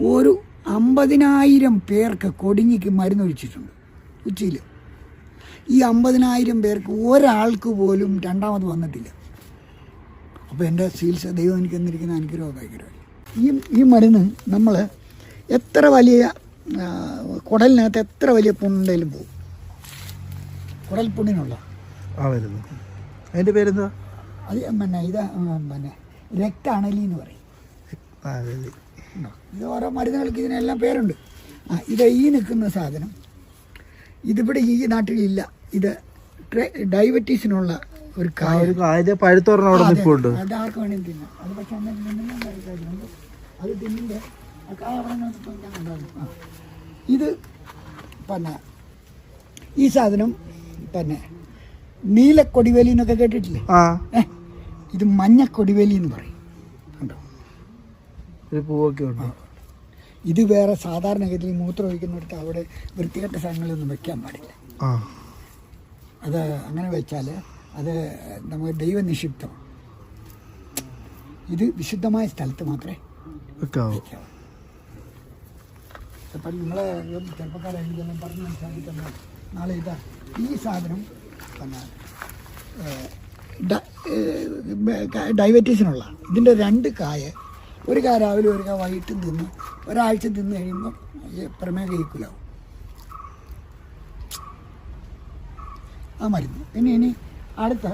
ഒരു അമ്പതിനായിരം പേർക്ക് കൊടിഞ്ഞിക്ക് മരുന്നൊഴിച്ചിട്ടുണ്ട് ഉച്ചയിൽ ഈ അമ്പതിനായിരം പേർക്ക് ഒരാൾക്ക് പോലും രണ്ടാമത് വന്നിട്ടില്ല. അപ്പോൾ എന്റെ ചികിത്സ ദൈവം എനിക്ക് എന്നിരിക്കുന്ന അനുഗ്രഹം ഭയങ്കരമായി ഈ ഈ മരുന്ന് നമ്മൾ എത്ര വലിയ കുടലിനകത്ത് എത്ര വലിയ പുണ്ണുണ്ടെങ്കിലും പോകും. കുടൽ പുണ്ണിനുള്ള. ആ വരുന്നു. അതിന്റെ പേരെന്താ അത് പിന്നെ ഇതാ പിന്നെ രക്താണലി എന്ന് പറയും ഉണ്ടോ? ഇത് ഓരോ മരുന്നുകൾക്ക് ഇതിനെല്ലാം പേരുണ്ട്. ആ ഇത് ഈ നിൽക്കുന്ന സാധനം ഇതിവിടെ ഈ നാട്ടിലില്ല. ഇത് ഡയബറ്റീസിനുള്ള ഒരു കായ അതെ. നിൽപ്പുണ്ട്. അത് ആർക്ക് വേണമെങ്കിലും തിന്നാം. അത് പക്ഷെ അത് തിന്നിന്റെ കായ. ഇത് പിന്നെ ഈ സാധനം പിന്നെ നീലക്കൊടിവേലി എന്നൊക്കെ കേട്ടിട്ടില്ലേ? ഇത് മഞ്ഞക്കൊടിവേലി എന്ന് പറയും. ഒരു പൂവൊക്കെ ഉണ്ട്. ഇത് വേറെ സാധാരണഗതിയിൽ മൂത്രം ഒഴിക്കുന്നിടത്ത് അവിടെ വൃത്തികെട്ട സാധനങ്ങളൊന്നും വെക്കാൻ പാടില്ല. അത് അങ്ങനെ വെച്ചാൽ അത് നമുക്ക് ദൈവനിഷിപ്തം ഇത് വിശുദ്ധമായ സ്ഥലത്ത് മാത്രമേ വെക്കാവോ. അപ്പം നിങ്ങളെ ചെറുപ്പക്കാരായിരിക്കും പറഞ്ഞ് മനസ്സിലാക്കിത്തന്നെ നാളെ ഇതാ ഈ സാധനം പിന്നെ ഡയബറ്റീസിനുള്ള ഇതിന്റെ രണ്ട് കായ ഒരു കാ രാവിലെ ഒരു കാ വൈകിട്ടും തിന്ന് ഒരാഴ്ച തിന്ന് കഴിയുമ്പോൾ പ്രമേഹ ഈക്വലാവും ആ മരുന്ന്. പിന്നെ ഇനി അടുത്ത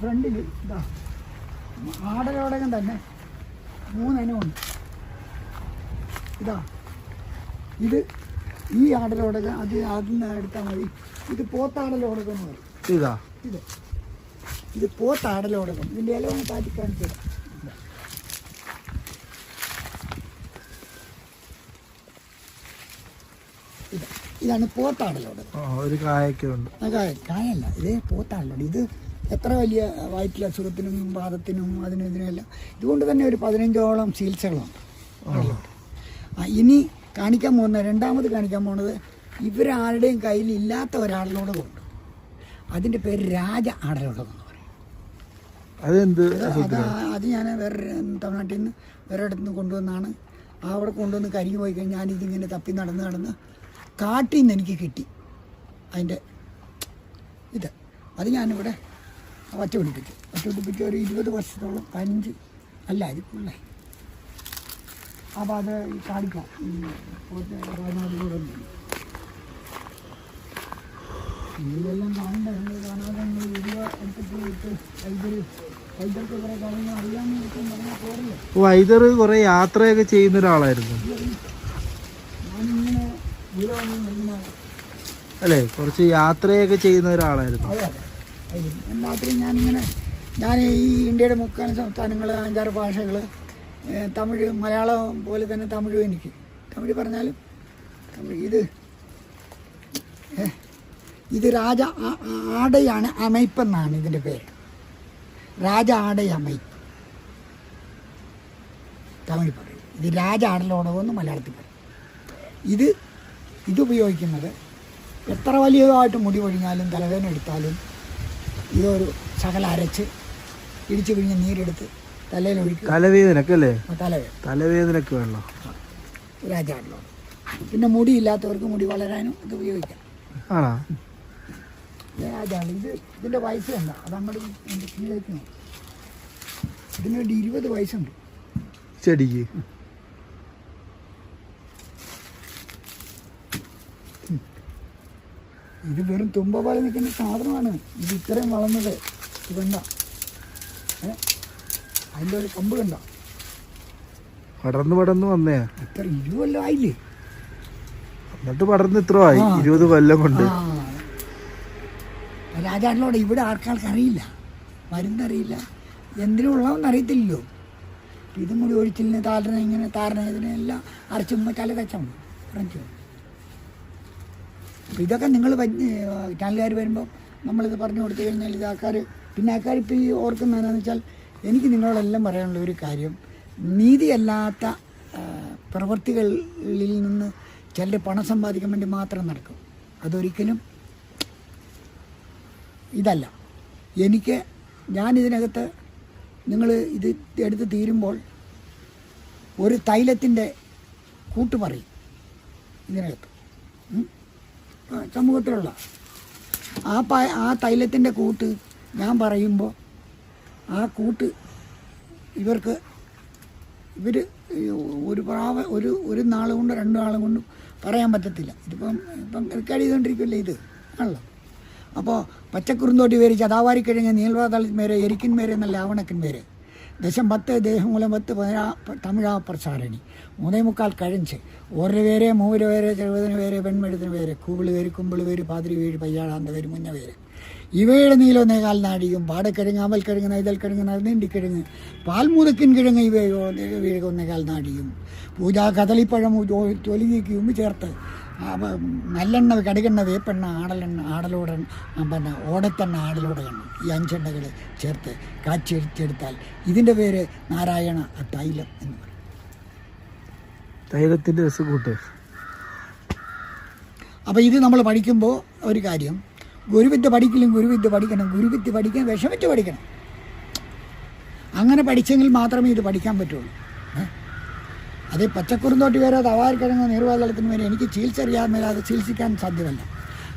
ഫ്രണ്ടിൽ ഇതാ ആടലോടകം തന്നെ മൂന്നിനമുണ്ട് ഇതാ. ഇത് ഈ ആടലോടകം അത് നിന്ന് എടുത്താൽ മതി. ഇത് പോത്താടലോടകം എന്ന് പറയും. ഇതാ. ഇത്. ഇത് പോത്താടലോടകം. ഇതിന്റെ ഇല വേണം കാറ്റി കാണിച്ചത് ഇത് ഇതാണ് പോത്താണല്ലോ ഒരു കായൊക്കെ ഉണ്ട്. ആ കായ കായല്ല. ഇതേ പോത്താണല്ലോ ഇത് എത്ര വലിയ വയറ്റിൽ അസുഖത്തിനും പാദത്തിനും അതിനും ഇതിനെല്ലാം ഇതുകൊണ്ട് തന്നെ ഒരു പതിനഞ്ചോളം ചികിത്സകളുണ്ട്. ഇനി കാണിക്കാൻ പോകുന്ന രണ്ടാമത് കാണിക്കാൻ പോകുന്നത് ഇവരാരുടെയും കയ്യിൽ ഇല്ലാത്ത ഒരാളിലോടകം കൊണ്ട്. അതിന്റെ പേര് രാജ ആടലോടകം അതെന്ത് അത് അത് ഞാൻ വേറെ തമിഴ്നാട്ടിൽ നിന്ന് വേറെ ഇടത്തു നിന്ന് കൊണ്ടുവന്നാണ്. അവിടെ കൊണ്ടുവന്ന് കരിഞ്ഞു പോയി കഴിഞ്ഞാൽ ഞാനിതിങ്ങനെ തപ്പി നടന്ന് നടന്ന് കാട്ടിൽ നിന്ന് എനിക്ക് കിട്ടി. അതിന്റെ ഇത്. അത് ഞാനിവിടെ ഒറ്റ പിടിപ്പിച്ചു ഒറ്റ പിടിപ്പിച്ച് ഒരു ഇരുപത് വർഷത്തോളം അഞ്ച് അല്ല അതിക്കുള്ളേ അപ്പോൾ അത് കാണിക്കാം. ഇതിലെല്ലാം കാണണ്ട. നമ്മൾ കാണാതെ നമ്മൾ വീഡിയോ എടുത്തിട്ട് ഇട്ട് വൈദ്യർക്ക് വൈദ്യുതി കുറേ കാര്യങ്ങൾ അറിയാമെന്ന് പറഞ്ഞാൽ പോരല്ലേ. വൈദ്യർ കുറേ യാത്രയൊക്കെ ചെയ്യുന്ന ഒരാളായിരുന്നു ഞാനിങ്ങനെ ഇവിടെ വന്ന് ഇങ്ങനെ അല്ലേ? കുറച്ച് യാത്രയൊക്കെ ചെയ്യുന്ന ഒരാളായിരുന്നു. എല്ലാത്തിനും ഞാനിങ്ങനെ ഞാൻ ഈ ഇന്ത്യയുടെ മുക്കാൽ സംസ്ഥാനങ്ങൾ അഞ്ചാറ് ഭാഷകൾ തമിഴ് മലയാളം പോലെ തന്നെ തമിഴും എനിക്ക്. തമിഴ് പറഞ്ഞാലും തമിഴ് ഇത് ഇത് രാജ ആടയാണ് അമൈപ്പെന്നാണ് ഇതിന്റെ പേര്. രാജ ആടയ അമൈപ്പ് തമിഴ് പറയും. ഇത് രാജ ആടലോടകമെന്ന് മലയാളത്തിൽ പറയും. ഇത് ഇത് ഉപയോഗിക്കുന്നത് എത്ര വലിയതായിട്ട് മുടി പൊഴിഞ്ഞാലും തലവേദന എടുത്താലും ഇതൊരു ശകല അരച്ച് ഇടിച്ചു പിഴിഞ്ഞ് നീരെടുത്ത് തലയിൽ ഒഴിക്കുക തലവേദനക്ക് അല്ലേ തലവേദന. തലവേദനക്ക് വെള്ളം രാജാടിലോട് പിന്നെ മുടിയില്ലാത്തവർക്ക് മുടി വളരാനും ഇത് ഉപയോഗിക്കാം. ആണോ? ഇത് ഇത് ഇതിന്റെ വയസ്സ് കണ്ട അത് അങ്ങോട്ട് കീഴിലേക്ക് നോക്ക്. ഇതിന് വേണ്ടി ഇരുപത് വയസ്സുണ്ട്. ചെടിക്ക്? ഇത് വെറും തുമ്പ പോലെ നിൽക്കുന്ന സാധനമാണ്. ഇത് ഇത്രയും വളർന്നത്. ഇത് കണ്ട. ഏ? അതിന്റെ ഒരു കമ്പ് കണ്ട. പടർന്ന് പടർന്ന് വന്നേ. ഇത്ര ഇരുപല്ലോ ആയില്ലേ? എന്നിട്ട് പടർന്ന് ഇത്ര ആയി. ഇരുപത് കൊല്ലം കൊണ്ട്. ആ. രാജാടിനോട് ഇവിടെ ആൾക്കാർക്ക് അറിയില്ല. മരുന്നറിയില്ല. എന്തിനുള്ളതെന്ന് അറിയത്തില്ലല്ലോ. ഇതും കൂടി ഒഴിച്ചിലിന് താരനെ ഇങ്ങനെ താരനെ ഇതിനെല്ലാം അരച്ചുമ്മ തല കച്ചം പറഞ്ഞു ഇതൊക്കെ നിങ്ങൾ ചാനലുകാർ വരുമ്പോൾ നമ്മളിത് പറഞ്ഞു കൊടുത്തു കഴിഞ്ഞാൽ ഇത് ആൾക്കാർ പിന്നെ ആൾക്കാർ ഇപ്പോൾ ഈ ഓർക്കുന്നതെന്ന് വെച്ചാൽ എനിക്ക് നിങ്ങളോടെല്ലാം പറയാനുള്ള ഒരു കാര്യം. നീതിയല്ലാത്ത പ്രവൃത്തികളിൽ നിന്ന് ചിലർ പണം സമ്പാദിക്കാൻ വേണ്ടി മാത്രം നടക്കും. അതൊരിക്കലും ഇതല്ല. എനിക്ക് ഞാൻ ഞാനിതിനകത്ത് നിങ്ങൾ ഇത് എടുത്ത് തീരുമ്പോൾ ഒരു തൈലത്തിന്റെ കൂട്ട് പറയും. ഇതിനകത്ത്. സമൂഹത്തിലുള്ള ആ പ ആ തൈലത്തിന്റെ കൂട്ട് ഞാൻ പറയുമ്പോൾ ആ കൂട്ട് ഇവർക്ക് ഇവർ ഒരു പ്രാവ ഒരു ഒരു നാൾ കൊണ്ട് രണ്ടു നാളും കൊണ്ട് പറയാൻ പറ്റത്തില്ല. ഇതിപ്പം ഇപ്പം റെക്കോർഡ് ചെയ്തുകൊണ്ടിരിക്കുമല്ലേ ഇത്? ആണല്ലോ. അപ്പോൾ പച്ചക്കുറുന്തോട്ടി വേരി ചതാവാരി കഴിഞ്ഞ എരിക്കിന്മേരെ എന്നല്ല ആവണക്കിൻ മേരെ ദശം പത്ത് ദേഹമൂലം പത്ത് പതിനാ തമിഴാ പ്രസാരണി. മൂന്നേ മുക്കാൽ കഴിഞ്ച്. ഓരോ പേരെ മൂവര് പേര് ചെറുപതിന് പേര് പെൺമെഴുത്തിന് പേര് കൂവിൾ പേര് കുമ്പിൾ പേര് പാതിരി വീഴ് പയ്യാളാന്ത പേര് മുന്ന പേര്. ഇവയുടെ നീലൊന്നേകാൽ നാടിയും പാടക്കിഴങ്ങ് അമൽക്കിഴങ്ങ് നൈതൽക്കിഴങ്ങ് നറുനീണ്ടിക്കിഴങ്ങ് പാൽമുതക്കിൻ കിഴങ്ങ് ഇവയോ വീഴൊന്നേകാൽ നാടിയും പൂജാ കദളിപ്പഴം തൊലിക്കും ചേർത്ത് ആ, വ- നല്ലെണ്ണ കടുകെണ്ണ വേപ്പെണ്ണ ആടലെണ്ണ ആടലോടെ പിന്നെ ഓടത്തെണ്ണ ആടലോടെ എണ്ണ ഈ അഞ്ചെണ്ണകൾ ചേർത്ത് കാച്ചെടുത്തെടുത്താൽ ഇതിന്റെ പേര് നാരായണ തൈലം എന്ന് പറയും. തൈലത്തിന്റെ രസക്കൂട്ട് അപ്പോൾ ഇത് നമ്മൾ പഠിക്കുമ്പോൾ ഒരു കാര്യം ഗുരുവിദ്യ പഠിക്കലും ഗുരുവിദ്യ പഠിക്കണം ഗുരുവിദ്യ പഠിക്കാൻ വിഷമിച്ച് പഠിക്കണം. അങ്ങനെ പഠിച്ചെങ്കിൽ മാത്രമേ ഇത് പഠിക്കാൻ പറ്റുള്ളൂ? അത് പച്ചക്കുറുന്തോട്ടി വരെ തവാരിക്കിഴങ്ങോ നീർവാതളത്തിന് വരെ എനിക്ക് ചികിത്സ അറിയാൻ മേലാതെ ചികിത്സിക്കാൻ സാധ്യമല്ല.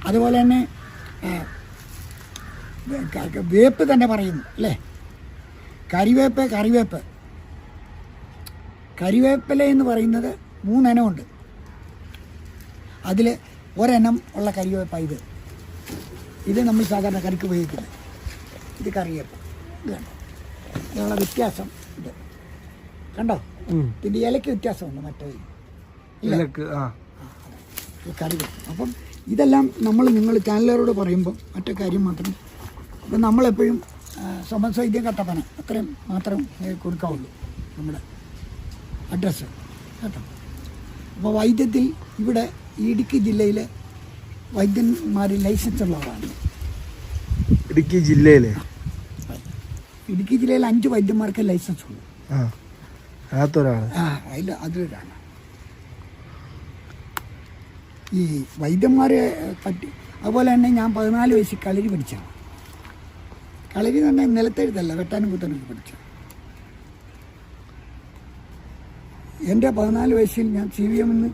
അതുപോലെ തന്നെ വേപ്പ് തന്നെ പറയുന്നു അല്ലേ? കരിവേപ്പ് കറിവേപ്പ് കരിവേപ്പില എന്ന് പറയുന്നത് മൂന്നെണ്ണമുണ്ട്. അതിൽ ഒരെണ്ണം ഉള്ള കരിവേപ്പ ഇത്. ഇത് നമ്മൾ സാധാരണ കറിക്ക് ഉപയോഗിക്കുന്നത് ഇത് കറിവേപ്പ്. ഇത് കണ്ടോ? വ്യത്യാസം ഇത്. കണ്ടോ. ഇതിന്റെ ഇലയ്ക്ക് വ്യത്യാസമുണ്ട് മറ്റേ ഇലക്ക് ആ. ഈ കറിവേപ്പ് അപ്പം ഇതെല്ലാം നമ്മൾ നിങ്ങൾ ചാനലുകാരോട് പറയുമ്പോൾ മറ്റേ കാര്യം മാത്രം ഇപ്പം നമ്മളെപ്പോഴും സമസ് വൈദ്യം കട്ടപ്പന അത്രയും മാത്രം കൊടുക്കാവുള്ളൂ നമ്മുടെ അഡ്രസ്സ്. കേട്ടോ? അപ്പോൾ വൈദ്യത്തിൽ ഇവിടെ ഇടുക്കി ജില്ലയിലെ വൈദ്യന്മാർ ലൈസൻസ് ഉള്ളവരാണ് ഇടുക്കി ജില്ലയിലെ? ഇടുക്കി ജില്ലയിൽ അഞ്ച് വൈദ്യന്മാർക്ക് ലൈസൻസ് ഉള്ളൂ അതിനകത്തൊരാൾ ആ അതിൽ അതിലൊരാണ് ഈ വൈദ്യന്മാരെ പറ്റി അതുപോലെ തന്നെ ഞാൻ പതിനാല് വയസ്സിൽ കളരി പഠിച്ചാണ് കളരി തന്നെ പറഞ്ഞാൽ നിലത്തെഴുതല്ല വെട്ടാനും കുത്താനും പഠിച്ചു എന്റെ പതിനാല് വയസ്സിൽ ഞാൻ സി വി എമ്മിൽ നിന്ന്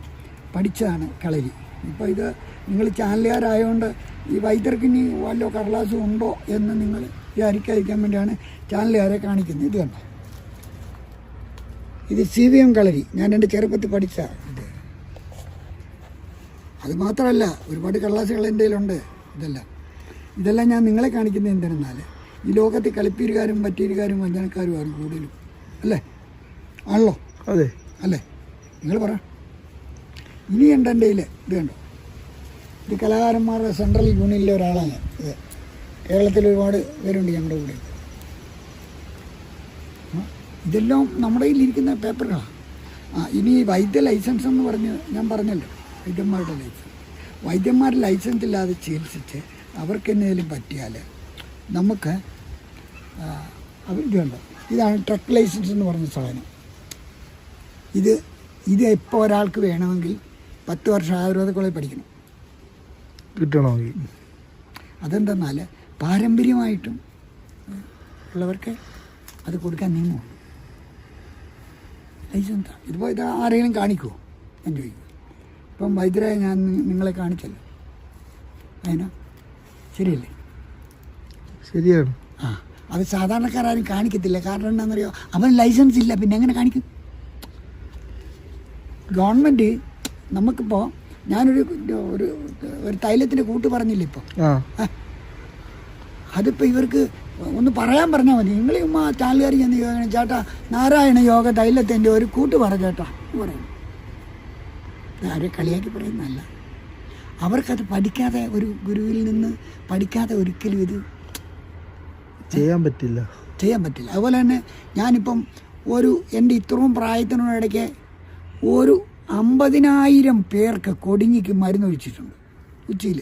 പഠിച്ചതാണ് കളരി. ഇപ്പോൾ ഇത് നിങ്ങൾ ചാനലുകാരായതുകൊണ്ട് ഈ വൈദ്യർക്ക് ഇനി വല്ല കടലാസും ഉണ്ടോ എന്ന് നിങ്ങൾ വിചാരിക്കാതിരിക്കാൻ വേണ്ടിയാണ് ചാനലുകാരെ കാണിക്കുന്നത്. ഇത് കണ്ടോ? ഇത് സി വി എം കളരി ഞാൻ എന്റെ ചെറുപ്പത്തിൽ പഠിച്ച ഇത്. അത് മാത്രമല്ല ഒരുപാട് കള്ളാസുകൾ എന്റെ കയ്യിലുണ്ട്. ഇതെല്ലാം. ഇതെല്ലാം ഞാൻ നിങ്ങളെ കാണിക്കുന്നത് എന്തിനെന്നാൽ ഈ ലോകത്തെ കളിപ്പീരുകാരും പറ്റീരുകാരും വഞ്ചനക്കാരും ആരും കൂടുതലും. അല്ലേ? ആണല്ലോ? അതെ. അല്ലേ? നിങ്ങൾ പറ. ഇനി ഉണ്ട് എന്റെ കയ്യിൽ ഇത് കണ്ടോ? ഇത് കലാകാരന്മാരുടെ സെൻട്രൽ യൂണിയനിലെ ഒരാളാണ്. ഇത് കേരളത്തിൽ ഒരുപാട് പേരുണ്ട് ഞങ്ങളുടെ കൂടെ. ഇതെല്ലാം നമ്മുടെ കയ്യിലിരിക്കുന്ന പേപ്പറുകളാണ് ആ ഇനി വൈദ്യ ലൈസൻസ് എന്ന് പറഞ്ഞ് ഞാൻ പറഞ്ഞല്ലോ വൈദ്യന്മാരുടെ ലൈസൻസ്. വൈദ്യന്മാർ ലൈസൻസ് ഇല്ലാതെ ചികിത്സിച്ച് അവർക്ക് എന്തെങ്കിലും പറ്റിയാൽ നമുക്ക് ഇതുണ്ട് ഇതാണ് ട്രക്ക് ലൈസൻസ് എന്ന് പറഞ്ഞ സാധനം. ഇത് ഇത് ഇപ്പോൾ ഒരാൾക്ക് വേണമെങ്കിൽ പത്ത് വർഷം ആയുർവേദ കോളേജ് പഠിക്കണം. കിട്ടണമെങ്കിൽ. അതെന്തെന്നാൽ പാരമ്പര്യമായിട്ടും ഉള്ളവർക്ക് അത് കൊടുക്കാൻ നിയമമുണ്ട്. ലൈസൻസാണ് ഇതിപ്പോൾ ഇത് ആരെങ്കിലും കാണിക്കുമോ ഞാൻ ചോദിക്കും. ഇപ്പം വൈദ്യരായ ഞാൻ നിങ്ങളെ കാണിച്ചല്ലോ. അതിനാ ശരിയല്ലേ? ശരിയാണ്. ആ. അത് സാധാരണക്കാരും കാണിക്കത്തില്ല. കാരണം എന്താണെന്നറിയോ? അവൻ ലൈസൻസ് ഇല്ല. പിന്നെ എങ്ങനെ കാണിക്കും? ഗവൺമെന്റ് നമുക്കിപ്പോൾ ഞാനൊരു ഒരു ഒരു തൈലത്തിന്റെ കൂട്ട് പറഞ്ഞില്ലേ ഇപ്പോൾ അതിപ്പോൾ ഇവർക്ക് ഒന്ന് പറയാൻ പറഞ്ഞാൽ മതി. നിങ്ങൾ ഉമ്മ ചാലുകാരി ചെന്ന് ചോദിക്കണം ചേട്ടാ നാരായണ യോഗ തൈലത്തിന്റെ ഒരു കൂട്ട് പറ ചേട്ടാ പറയണം ആരെ കളിയാക്കി പറയുന്നതല്ല. അവർക്കത് പഠിക്കാതെ ഒരു ഗുരുവിൽ നിന്ന് പഠിക്കാതെ ഒരിക്കലും ഇത് ചെയ്യാൻ പറ്റില്ല. ചെയ്യാൻ പറ്റില്ല. അതുപോലെ തന്നെ ഞാനിപ്പം ഒരു എന്റെ ഇത്രയും പ്രായത്തിനോടിടയ്ക്ക് ഒരു അമ്പതിനായിരം പേർക്ക് കൊടിഞ്ഞിക്ക് മരുന്നൊഴിച്ചിട്ടുണ്ട് ഉച്ചയിൽ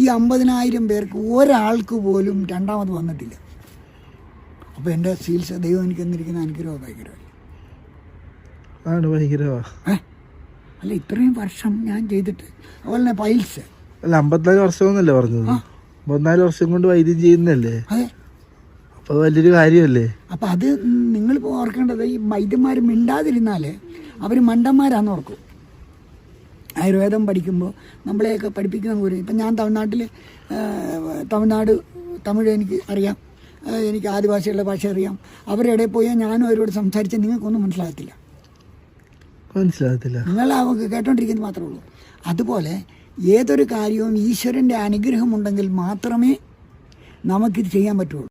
ഈ അമ്പതിനായിരം പേർക്ക് ഒരാൾക്ക് പോലും രണ്ടാമത് വന്നിട്ടില്ല. അപ്പോൾ എന്റെ ചികിത്സ ദൈവം എനിക്ക് എന്നിരിക്കുന്ന അനുഗ്രഹം ഭയങ്കരമായി ആണ് ഭയങ്കരമാ അല്ല ഇത്രയും വർഷം ഞാൻ ചെയ്തിട്ട് അതുപോലെ തന്നെ പൈൽസ്. അല്ല അമ്പത്തിനാല് വർഷമൊന്നുമല്ലേ പറഞ്ഞത്? അമ്പത്തിനാല് വർഷം കൊണ്ട് വൈദ്യം ചെയ്യുന്നല്ലേ അപ്പോൾ വലിയൊരു കാര്യമല്ലേ? അപ്പം അത് നിങ്ങളിപ്പോൾ ഓർക്കേണ്ടത് ഈ വൈദ്യന്മാർ മിണ്ടാതിരുന്നാൽ അവർ മണ്ടന്മാരാന്ന് ഓർക്കും. ആയുർവേദം പഠിക്കുമ്പോൾ നമ്മളെയൊക്കെ പഠിപ്പിക്കുന്ന ഒരു ഇപ്പം ഞാൻ തമിഴ്നാട്ടിൽ തമിഴ്നാട് തമിഴ് എനിക്ക് അറിയാം. എനിക്ക് ആദിവാസികളുടെ ഭാഷ അറിയാം. അവരുടെ ഇടയിൽ പോയാൽ ഞാനും അവരോട് സംസാരിച്ച നിങ്ങൾക്കൊന്നും മനസ്സിലാകത്തില്ല. മനസ്സിലാകത്തില്ല. നിങ്ങൾ അവർക്ക് കേട്ടോണ്ടിരിക്കുന്നത് മാത്രമേ ഉള്ളൂ. അതുപോലെ ഏതൊരു കാര്യവും ഈശ്വരന്റെ അനുഗ്രഹം ഉണ്ടെങ്കിൽ മാത്രമേ നമുക്കിത് ചെയ്യാൻ പറ്റുള്ളൂ.